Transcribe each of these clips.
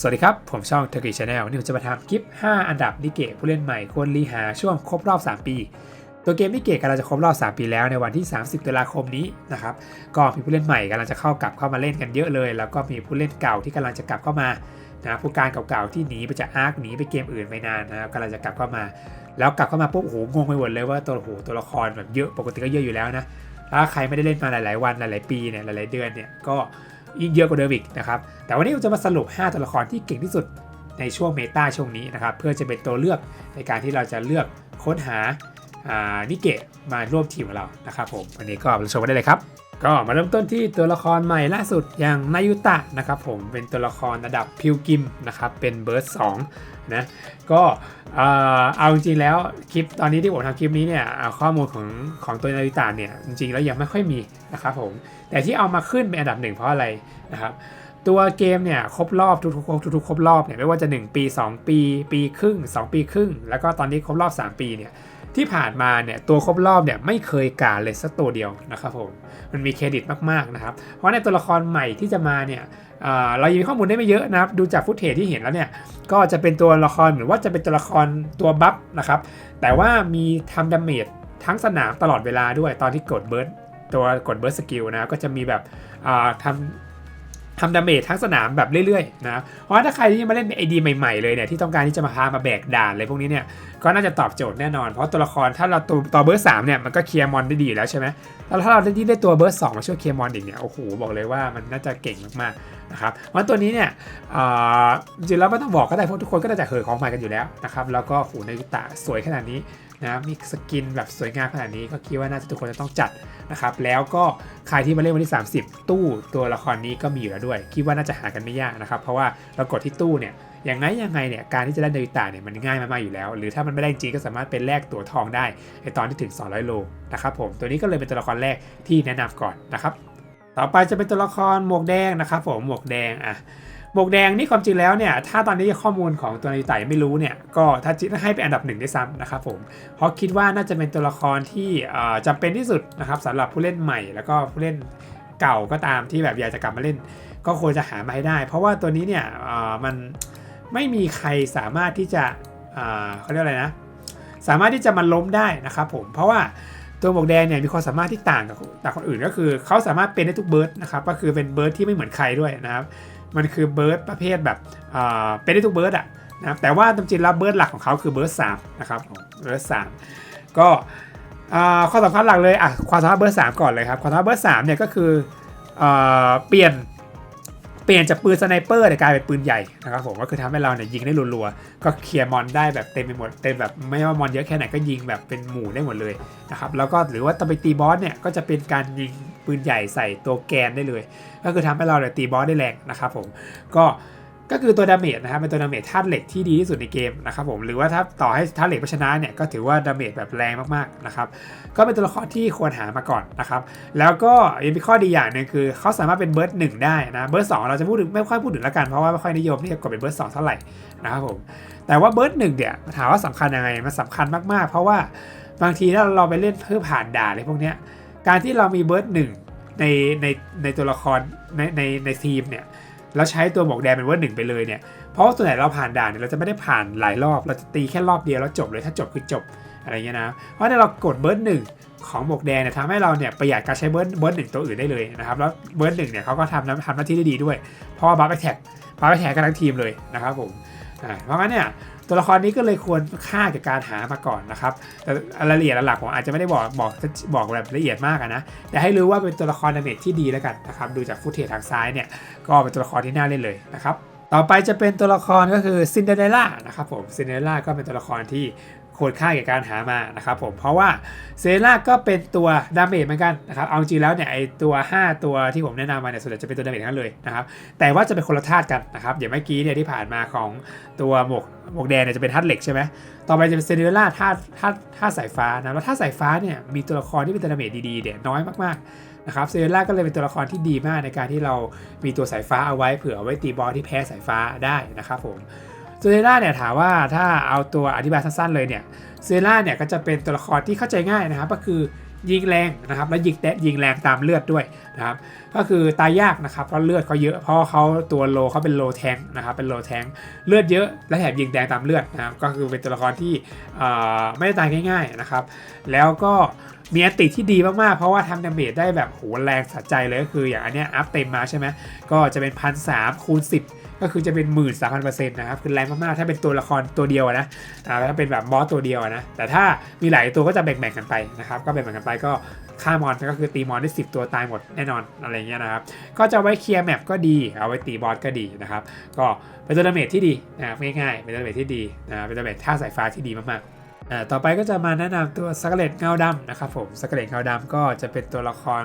สวัสดีครับ ผมช่อง t u r k i s Channel วันนี้ผมจะมาทำคลิป 5 อันดับนิเกะผู้เล่นใหม่ควรรีหาช่วงครบรอบ 3 ปี ตัวเกมนิเกะกำลังจะครบรอบ 3 ปีแล้วในวันที่ 30 ตุลาคมนี้นะครับก็มีผู้เล่นใหม่กำลังจะเข้ากลับเข้ามาเล่นกันเยอะเลย แล้วก็มีผู้เล่นเก่าที่กำลังจะกลับเข้ามานะผู้การเก่าๆที่หนีไปจากอาร์คหนีไปเกมอื่นไปนานนะครับกำลังจะกลับเข้ามา แล้วกลับเข้ามาปุ๊บโหงงไปหมดเลยว่าตัวโหตัวละครแบบเยอะปกติก็เยอะอยู่แล้วนะถ้าใครไม่ได้เล่นมาหลาย ๆ วันหลาย ๆ ปีเนี่ยหลาย ๆ เดือนเนี่ยก็ เยอะกว่าเดิมอีกนะครับ แต่วันนี้เราจะมาสรุป 5 ตัวละครที่เก่งที่สุดในช่วงเมตาช่วงนี้นะครับ เพื่อจะเป็นตัวเลือกในการที่เราจะเลือกค้นหาานิเกะมาร่วมทีมของเรานะครับผมวันนี้ก็มาชมกันได้เลยครับ ก็มาเริ่มต้นที่ตัวละครใหม่ล่าสุดอย่างนายุตะนะครับผมเป็นตัวละครระดับพิวกิมนะครับเป็นเบิร์ด2 นะก็เอาจริงๆแล้วคลิปตอนนี้ที่ผมทำคลิปนี้เนี่ยข้อมูลของของตัวนาริตาเนี่ยจริงๆแล้วยังไม่ค่อยมีนะครับผมแต่ที่เอามาขึ้นเป็นอันดับหนึ่งเพราะอะไรนะครับตัวเกมเนี่ยครบรอบทุกๆทุกๆครบรอบเนี่ยไม่ว่าจะ 1 ปี 2 ปี ปีครึ่ง 2 ปีครึ่ง แล้วก็ตอนนี้ครบรอบ 3 ปีเนี่ย ที่ผ่านมาเนี่ยตัวครบรอบเนี่ยไม่เคยกาเลยสักตัวเดียวนะครับผมมันมีเครดิตมากๆนะครับ เพราะในตัวละครใหม่ที่จะมาเนี่ยเอ่อเรายังมีข้อมูลได้ไม่เยอะนะครับ ดูจากฟุตเทจที่เห็นแล้วเนี่ยก็จะเป็นตัวละครเหมือนว่าจะเป็นตัวละครตัวบัฟนะครับแต่ว่ามีทำดาเมจทั้งสนามตลอดเวลาด้วยตอนที่กดเบิร์ดตัวกดเบิร์ดสกิลนะก็จะมีแบบทำ ทำดาเมจทั้งสนามแบบเรื่อยๆนะเพราะว่าถ้าใครที่มาเล่นไอดีใหม่ๆเลยเนี่ยที่ต้องการที่จะมาพามาแบกด่านอะไรพวกนี้เนี่ยก็น่าจะตอบโจทย์แน่นอน เพราะตัวละครถ้าเราตัวตัวเบอร์สามเนี่ยมันก็เคลียร์มอนได้ดีอยู่แล้วใช่ไหมแล้วถ้าเราได้ยิ่ได้ตัวเบอร์สองมาช่วยเคลียร์มอนอีกเนี่ยโอ้โหบอกเลยว่ามันน่าจะเก่งมากๆนะครับเพราะตัวนี้เนี่ยจริงๆแล้วไม่ต้องบอกก็ได้เพราะทุกคนก็น่าจะเหอของใหม่กันอยู่แล้วนะครับแล้วก็โหในยุตะสวยขนาดนี้ นะมีสกินแบบสวยงามขนาดนี้ก็คิดว่าน่าจะทุกคนจะต้องจัดนะครับ แล้วก็ใครที่มาเล่นวันที่ 30 ตู้ตัวละครนี้ก็มีอยู่แล้วด้วย คิดว่าน่าจะหากันไม่ยากนะครับ เพราะว่าเรากดที่ตู้เนี่ยอย่างไงยังไงเนี่ยการที่จะได้นาฬิตาเนี่ยมันง่ายมากๆอยู่แล้ว หรือถ้ามันไม่ได้จริงก็สามารถเป็นแลกตั๋วทองได้ในตอนที่ถึง 200 โลนะครับผมตัวนี้ก็เลยเป็นตัวละครแรกที่แนะนำก่อนนะครับ ต่อไปจะเป็นตัวละครหมวกแดงนะครับผมหมวกแดงอะ หมวกแดงนี่ความจริงแล้วเนี่ยถ้าตอนนี้ข้อมูลของตัวนาฬิตายังไม่รู้เนี่ยก็ถ้าจิให้เป็นอันดับหนึ่งได้ซ้ำนะครับผมเพราะคิดว่าน่าจะเป็นตัวละครที่เอ่อจำเป็นที่สุดนะครับสำหรับผู้เล่นใหม่ แล้วก็ผู้เล่นเก่าก็ตามที่แบบอยากจะกลับมาเล่น ก็ควรจะหามาให้ได้ เพราะว่าตัวนี้เนี่ยมันไม่มีใครสามารถที่จะเอ่อเขาเรียกอะไรนะ สามารถที่จะมันล้มได้นะครับผมเพราะว่าตัวหมวกแดงเนี่ยมีความสามารถที่ต่างกับต่างคนอื่นก็คือเขาสามารถเป็นได้ทุกเบิร์ดนะครับก็คือเป็นเบิร์ดที่ไม่เหมือนใครด้วยนะครับ มันคือเบิร์ดประเภทแบบเป็นได้ทุกเบิร์ดอะนะแต่ว่าจริงๆแล้วเบิร์ดหลักของเขาคือเบิร์ดสามนะครับเบิร์ดสามก็ควาข้อสำคัญหลักเลยอะความสามารถเบิร์ดสามก่อนเลยครับความสามารถเบิร์ดสามเนี่ยก็คืออเปลี่ยน ลี่ยนจากปืนสไนเปอร์เนี่ยกลายเป็นปืนใหญ่นะครับผมก็คือทำให้เราเนี่ยยิงได้รัวๆก็เคลียร์มอนได้แบบเต็มไปหมดเต็มแบบไม่ว่ามอนเยอะแค่ไหนก็ยิงแบบเป็นหมู่ได้หมดเลยนะครับแล้วก็หรือว่าตอนไปตีบอสเนี่ยก็จะเป็นการยิงปืนใหญ่ใส่ตัวแกนได้เลย ก็คือทำให้เราเนี่ยตีบอสได้แรงนะครับผมก็ ก็คือตัวดาเมจนะครับเป็นตัวดาเมจธาตุเหล็กที่ดีที่สุดในเกมนะครับผมหรือว่าถ้าต่อให้ธาตุเหล็กชนะเนี่ยก็ถือว่าดาเมจแบบแรงมากๆนะครับก็เป็นตัวละครที่ควรหามาก่อนนะครับแล้วก็ยังมีข้อดีอย่างหนึ่งคือเขาสามารถเป็นเบิร์ดหนึ่งได้นะเบิร์ดสองเราจะพูดถึงไม่ค่อยพูดถึงแล้วกันเพราะว่าไม่ค่อยนิยมที่จะกดเป็นเบิร์ดสองเท่าไหร่นะครับผมแต่ว่าเบิร์ดหนึ่งเนี่ยถามว่าสำคัญยังไงมันสำคัญมากๆ เพราะว่าบางทีถ้าเราไปเล่นเพื่อผ่านด่านอะไรพวกเนี้ยการที่เรามีเบิร์ดหนึ่งในในในตัวละครในในในทีมเนี่ย แล้วใช้ตัวหมวกแดงเป็นเวอร์หนึ่งไปเลยเนี่ยเพราะว่าส่วนใหญ่เราผ่านด่านเนี่ยเราจะไม่ได้ผ่านหลายรอบ เราจะตีแค่รอบเดียวแล้วจบเลยถ้าจบคือจบอะไรเงี้ยนะ เพราะถ้าเรากดเบิร์ดหนึ่งของหมวกแดงเนี่ยทำให้เราเนี่ยประหยัดการใช้เบิร์ดเบิร์ดหนึ่งตัวอื่นได้เลยนะครับแล้วเบิร์ดหนึ่งเนี่ยเขาก็ทำทำหน้าที่ได้ดีด้วยเพราะว่าบัฟแท็กบัฟแท็กกันทั้งทีมเลยนะครับผม เพราะงั้นเนี่ยตัวละครนี้ก็เลยควรค่ากับการหามาก่อนนะครับแต่รายละเอียดหลักผมอาจจะไม่ได้บอกบอกบอกแบบละเอียดมากนะแต่ให้รู้ว่าเป็นตัวละครดาเมจที่ดีแล้วกันนะครับดูจากฟุตเทจทางซ้ายเนี่ยก็เป็นตัวละครที่น่าเล่นเลยนะครับต่อไปจะเป็นตัวละครก็คือซินเดอเรลล่านะครับผมซินเดอเรลล่าก็เป็นตัวละครที่ ควรค่าแก่การหามานะครับผมเพราะว่าเซล่าก็เป็นตัวดาเมจเหมือนกันนะครับเอาจริงแล้วเนี่ยไอตัว 5 ตัวที่ผมแนะนำมาเนี่ยส่วนใหญ่จะเป็นตัวดาเมจทั้งนั้นเลยนะครับแต่ว่าจะเป็นคนละธาตุกันนะครับอย่างเมื่อกี้เนี่ยที่ผ่านมาของตัวหมวกหมวกแดงเนี่ยจะเป็นธาตุเหล็กใช่ไหมต่อไปจะเป็นเซเนล่าธาตุธาตุธาตุสายฟ้านะแล้วธาตุสายฟ้าเนี่ยมีตัวละครที่เป็นตัวดาเมจดีๆเนี่ยน้อยมากๆนะครับเซเรล่าก็เลยเป็นตัวละครที่ดีมากในการที่เรามีตัวสายฟ้าเอาไว้เผื่อไว้ตีบอสที่แพ้สายฟ้าได้นะครับผม เซเรล่าเนี่ยถามว่าถ้าเอาตัวอธิบายสั้นๆเลยเนี่ยเซเรล่าเนี่ยก็จะเป็นตัวละครที่เข้าใจง่ายนะครับ ก็คือยิงแรงนะครับแล้วยิงแตะยิงแรงตามเลือดด้วยนะครับก็คือตายยากนะครับเพราะเลือดเขาเยอะเพราะเขาตัวโลเขาเป็นโลแทงนะครับเป็นโลแทงเลือดเยอะและแถมยิงแดงตามเลือดนะครับก็คือเป็นตัวละครที่ไม่ได้ตายง่าย ๆนะครับ แล้วก็มีอัติที่ดีมากๆ เพราะว่าทำดาเมจได้แบบโหแรงสะใจเลยก็คืออย่างอันเนี้ยอัพเต็มมาใช่ไหมก็จะเป็นพันสามคูณสิบ ก็คือจะเป็นหมื่นสามพันเปอร์เซ็นต์นะครับคือแรงมากๆถ้าเป็นตัวละครตัวเดียวนะอ่าถ้าเป็นแบบบอสตัวเดียวนะแต่ถ้ามีหลายตัวก็จะแบ่งๆกันไปนะครับก็แบ่งๆกันไปก็ฆ่ามอนก็คือตีมอนได้ 10 ตัวตายหมดแน่นอนอะไรเงี้ยนะครับก็จะไว้เคลียร์แมปก็ดีเอาไว้ตีบอสก็ดีนะครับก็เป็นตัวดาเมจที่ดีนะครับง่ายๆเป็นตัวดาเมจที่ดีนะเป็นตัวดาเมจท่าสายฟ้าที่ดีมากๆต่อไปก็จะมาแนะนำตัวสกเลตเงาดำนะครับผมสกเลตเงาดำก็จะเป็นตัวละคร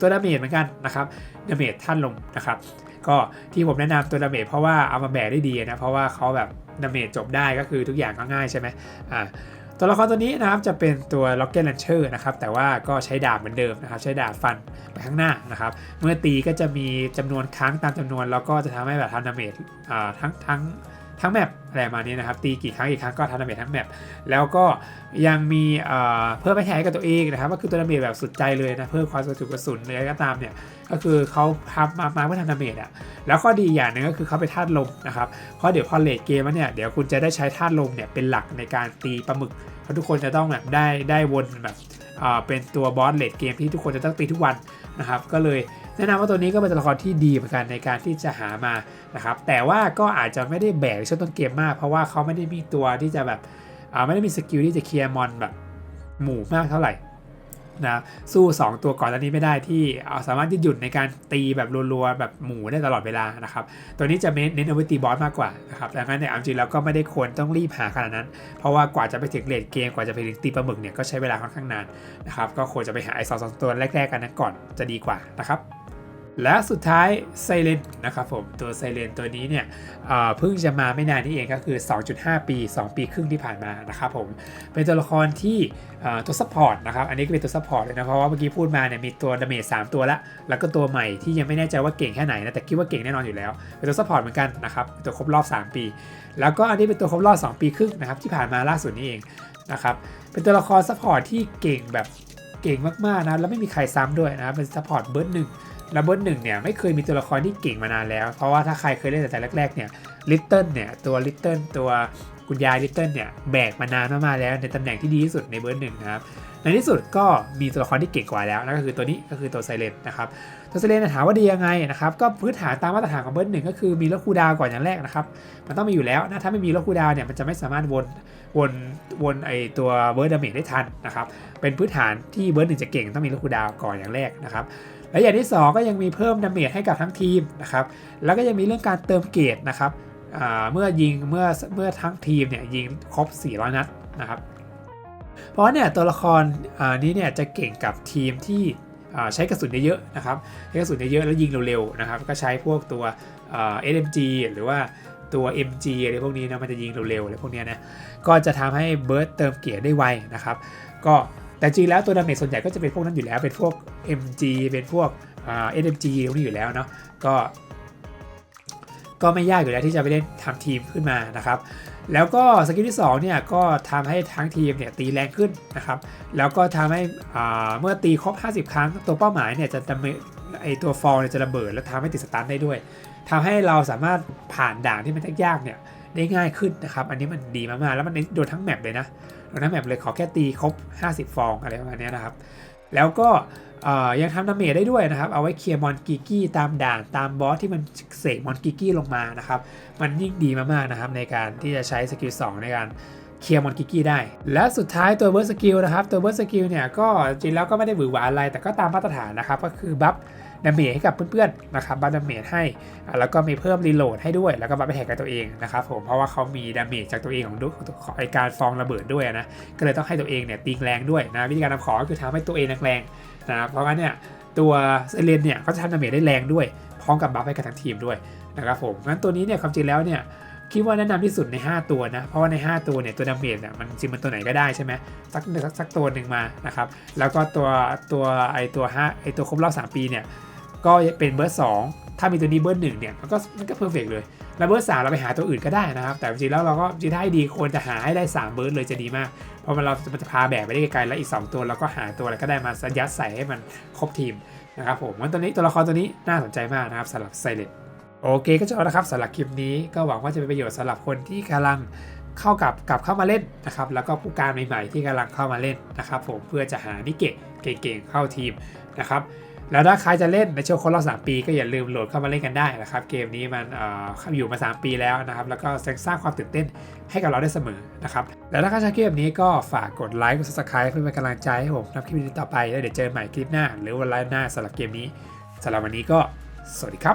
ตัวดาเมจเหมือนกันนะครับดาเมจท่านลมนะครับ ก็ที่ผมแนะนำตัวดาเมจเพราะว่าเอามาแบกได้ดีนะ เพราะว่าเขาแบบดาเมจจบได้ก็คือทุกอย่างก็ง่ายใช่ไหมอ่าตัวละครตัวนี้นะครับจะเป็นตัว Rocket Launcher นะครับแต่ว่าก็ใช้ดาบเหมือนเดิมนะครับใช้ดาบฟันไปข้างหน้านะครับเมื่อตีก็จะมีจำนวนครั้งตามจำนวน แล้วก็จะทำให้แบบทำดาเมจอ่าทั้งทั้ง ทั้งแมปอะไรมาณนี้นะครับ ตีกี่ครั้งกี่ครั้งก็ทำดาเมจทั้งแมปแล้วก็ยังมีเพิ่มไปแทนกับตัวเองนะครับก็คือตัวดาเมจแบบสุดใจเลยนะเพิ่มความกระจุกกระสุนอะไรก็ตามเนี่ยก็คือเขาทำมามาเพื่อทำดาเมจอะแล้วข้อดีอย่างหนึ่งก็คือเขาเป็นธาตุลมนะครับเพราะเดี๋ยวพอเลทเกมเนี่ยเดี๋ยวคุณจะได้ใช้ธาตุลมเนี่ยเป็นหลักในการตีปลาหมึกเพราะทุกคนจะต้องแบบได้ได้วนแบบเป็นตัวบอสเลดเกมที่ทุกคนจะต้องตีทุกวันนะครับก็เลย แนะนำว่าตัวนี้ก็เป็นตัวละครที่ดีเหมือนกันในการที่จะหามานะครับแต่ว่าก็อาจจะไม่ได้แบกช่วงต้นเกมมาก เพราะว่าเขาไม่ได้มีตัวที่จะแบบไม่ได้มีสกิลที่จะเคลียร์มอนแบบหมู่มากเท่าไหร่นะสู้ 2 ตัวก่อนอันนี้ไม่ได้ที่เอาสามารถที่หยุดในการตีแบบรัวๆแบบหมู่ได้ตลอดเวลานะครับตัวนี้จะเน้นเอาไว้ตีบอสมากกว่านะครับดังนั้นเนี่ยเอาจริงแล้วก็ไม่ได้ควรต้องรีบหาขนาดนั้น เพราะว่ากว่าจะไปถึงเลดเกมกว่าจะไปถึงตีปลาหมึกเนี่ยก็ใช้เวลาค่อนข้างนานนะครับก็ควรจะไปหาไอ้สองตัวแรกๆกันนั้นก่อนจะดีกว่านะครับ และสุดท้ายไซเลนนะครับผมตัวไซเลนตัวนี้เนี่ยเพิ่งจะมาไม่นานนี้เองก็คือ 2.5 ปี 2 ปีครึ่งที่ผ่านมานะครับผมเป็นตัวละครที่ตัวซัพพอร์ตนะครับอันนี้ก็เป็นตัวซัพพอร์ตเลยนะเพราะว่าเมื่อกี้พูดมาเนี่ยมีตัวดาเมจ3ตัวละแล้วก็ตัวใหม่ที่ยังไม่แน่ใจว่าเก่งแค่ไหนนะแต่คิดว่าเก่งแน่นอนอยู่แล้ว เป็นตัวซัพพอร์ตเหมือนกันนะครับเป็นตัวครบรอบ 3 ปี แล้วก็อันนี้เป็นตัวครบรอบ 2 ปีครึ่งนะครับที่ผ่านมาล่าสุดนี้เองนะครับเป็นตัวละครซัพพอร์ตที่เก่งแบบเก่งมากๆนะแล้วไม่มีใครซ้ำด้วยนะครับเป็นซัพพอร์ตเบิร์หนึ่ง ล้วเบิร์ดหนึ่งเนี่ยไม่เคยมีตัวละครที่เก่งมานานแล้ว เพราะว่าถ้าใครเคยเล่นแต่แรกๆเนี่ยลิตเติ้ลเนี่ยตัวลิตเติ้ลตัวคุณยายลิตเติ้ลเนี่ยแบกมานานมากๆแล้ว ในตำแหน่งที่ดีที่สุดในเบิร์หนึ่งนะครับในที่สุดก็มีตัวละครที่เก่งกว่าแล้วนั่นก็คือตัวนี้ก็คือตัวไซเลนนะครับตัวไซเลนถามว่าดียังไงนะครับก็พื้นฐานตามมาตรฐานของเบิร์หนึ่งก็คือมีลดคูดาวก่อนอย่างแรกนะครับมันต้องมีอยู่แล้วนะถ้าไม่มีลดคูดาวเนี่ยมันจะไม่สามารถวนวนวนไอตัวเบิร์ดดาเมจได้ทันนะครับเป็นพื้นฐานที่เบิร์ดหนึ่งจะเก่งต้องมีลดคูดาวน์ก่อนอย่างแรกนะครับ และอย่างที่ 2 ก็ยังมีเพิ่มดาเมจให้กับทั้งทีมนะครับแล้วก็ยังมีเรื่องการเติมเกรดนะครับเมื่อยิงเมื่อเมื่อทั้งทีมเนี่ยยิงครบ 400 นัดนะครับเพราะเนี่ยตัวละครอ่านี้เนี่ยจะเก่งกับทีมที่ใช้กระสุนเยอะๆนะครับใช้กระสุนเยอะๆแล้วยิงเร็วๆนะครับก็ใช้พวกตัวอ่า SMG หรือว่าตัว MG อะไรพวกนี้นะมันจะยิงเร็วๆอะไรพวกเนี้ยนะก็จะทำให้เบิร์ดเติมเกียร์ได้ไวนะครับ ก็ แต่จริงแล้วตัวดาเมจส่วนใหญ่ก็จะเป็นพวกนั้นอยู่แล้ว เป็นพวก MG เป็นพวกเอ่า SMG พวกนี้อยู่แล้วเนาะก็ก็ไม่ยากอยู่แล้วที่จะไปเล่นทำทีมขึ้นมานะครับ แล้วก็สกิลที่2เนี่ยก็ทำให้ทั้งทีมเนี่ยตีแรงขึ้นนะครับ แล้วก็ทำให้เมื่อตีครบ 50 ครั้งตัวเป้าหมายเนี่ยจะดำเนินไอตัวฟอลเนี่ยจะระเบิด แล้วทำให้ติดสตาร์ทได้ด้วยทำให้เราสามารถผ่านด่านที่มันยากๆเนี่ย ได้ง่ายขึ้นนะครับ อันนี้มันดีมากๆ แล้วมันโดนทั้งแมปเลยนะ โดนทั้งแมปเลยขอแค่ตีครบ 50 ฟองอะไรประมาณนี้นะครับ แล้วก็ยังทำดาเมจได้ด้วยนะครับ เอาไว้เคลียร์มอนกิกี้ตามด่านตามบอสที่มันเสกมอนกิกี้ลงมานะครับ มันยิ่งดีมากๆนะครับในการที่จะใช้สกิล2ในการ เคลียร์มอนกิกี้ได้ และสุดท้ายตัวเบิร์สกิลนะครับ ตัวเบิร์สกิลเนี่ยก็จริงแล้วก็ไม่ได้หวือหวาอะไร แต่ก็ตามมาตรฐานนะครับ ก็คือบัฟดาเมจให้กับเพื่อนๆนะครับบัฟดาเมจให้ แล้วก็มีเพิ่มรีโหลดให้ด้วย แล้วก็บัฟไปแทกกับตัวเองนะครับผม เพราะว่าเขามีดาเมจจากตัวเองของดูของไอการฟองระเบิดด้วยนะ ก็เลยต้องให้ตัวเองเนี่ยตีแรงด้วยนะ วิธีการทำของก็คือทำให้ตัวเองแรงๆนะ เพราะงั้นเนี่ยตัวเซเลนเนี่ยเขาจะทำดาเมจได้แรงด้วย พร้อมกับบัฟให้กับทั้งทีมด้วยนะครับผม งั้นตัวนี้เนี่ยความจริงแล้วเนี่ย คิดว่าแนะนำที่สุดใน 5 ตัวนะ เพราะว่าใน 5 ตัวเนี่ยตัวดาเมจเนี่ยมันจริงมันตัวไหนก็ได้ใช่ไหมสักสักสักตัวหนึ่งมานะครับ แล้วก็ตัวตัวไอตัว5ไอตัวครบรอบ3ปีเนี่ยก็เป็นเบอร์2ถ้ามีตัวนี้เบอร์หนึ่งเนี่ยมันก็มันก็เพอร์เฟกเลย แล้วเบอร์สามเราไปหาตัวอื่นก็ได้นะครับ แต่จริงแล้วเราก็จริงถ้าให้ดีควรจะหาให้ได้ 3 เบอร์เลยจะดีมาก เพราะมันเรามันจะพาแบกไปได้ไกลแล้วอีก 2 ตัวเราก็หาตัวอะไรก็ได้มายัดใส่ให้มันครบทีมนะครับผมวันตัวนี้ตัวละครตัวนี้น่าสนใจมากนะครับสำหรับไซเลน โอเคก็จบแล้วนะครับสำหรับคลิปนี้ก็หวังว่าจะเป็นประโยชน์สำหรับคนที่กำลังเข้ากับกลับเข้ามาเล่นนะครับ แล้วก็ผู้การใหม่ๆที่กำลังเข้ามาเล่นนะครับผมเพื่อจะหานิเกะเก่งๆเข้าทีมนะครับแล้วถ้าใครจะเล่นในช่วงครบรอบ3ปีก็อย่าลืมโหลดเข้ามาเล่นกันได้นะครับ เกมนี้มันออยู่มา 3 ปีแล้วนะครับ แล้วก็สร้างความตื่นเต้นให้กับเราได้เสมอนะครับ แล้วถ้าใครชอบคลิปนี้ก็ฝากกดไลค์กด subscribe เพื่อเป็นกำลังใจให้ผมทำคลิปนี้ต่อไปแล้วเดี๋ยวเจอกันใหม่คลิปหน้า หรือวันไลฟ์หน้าสำหรับเกมนี้สำหรับวันนี้ก็สวัสดีครับ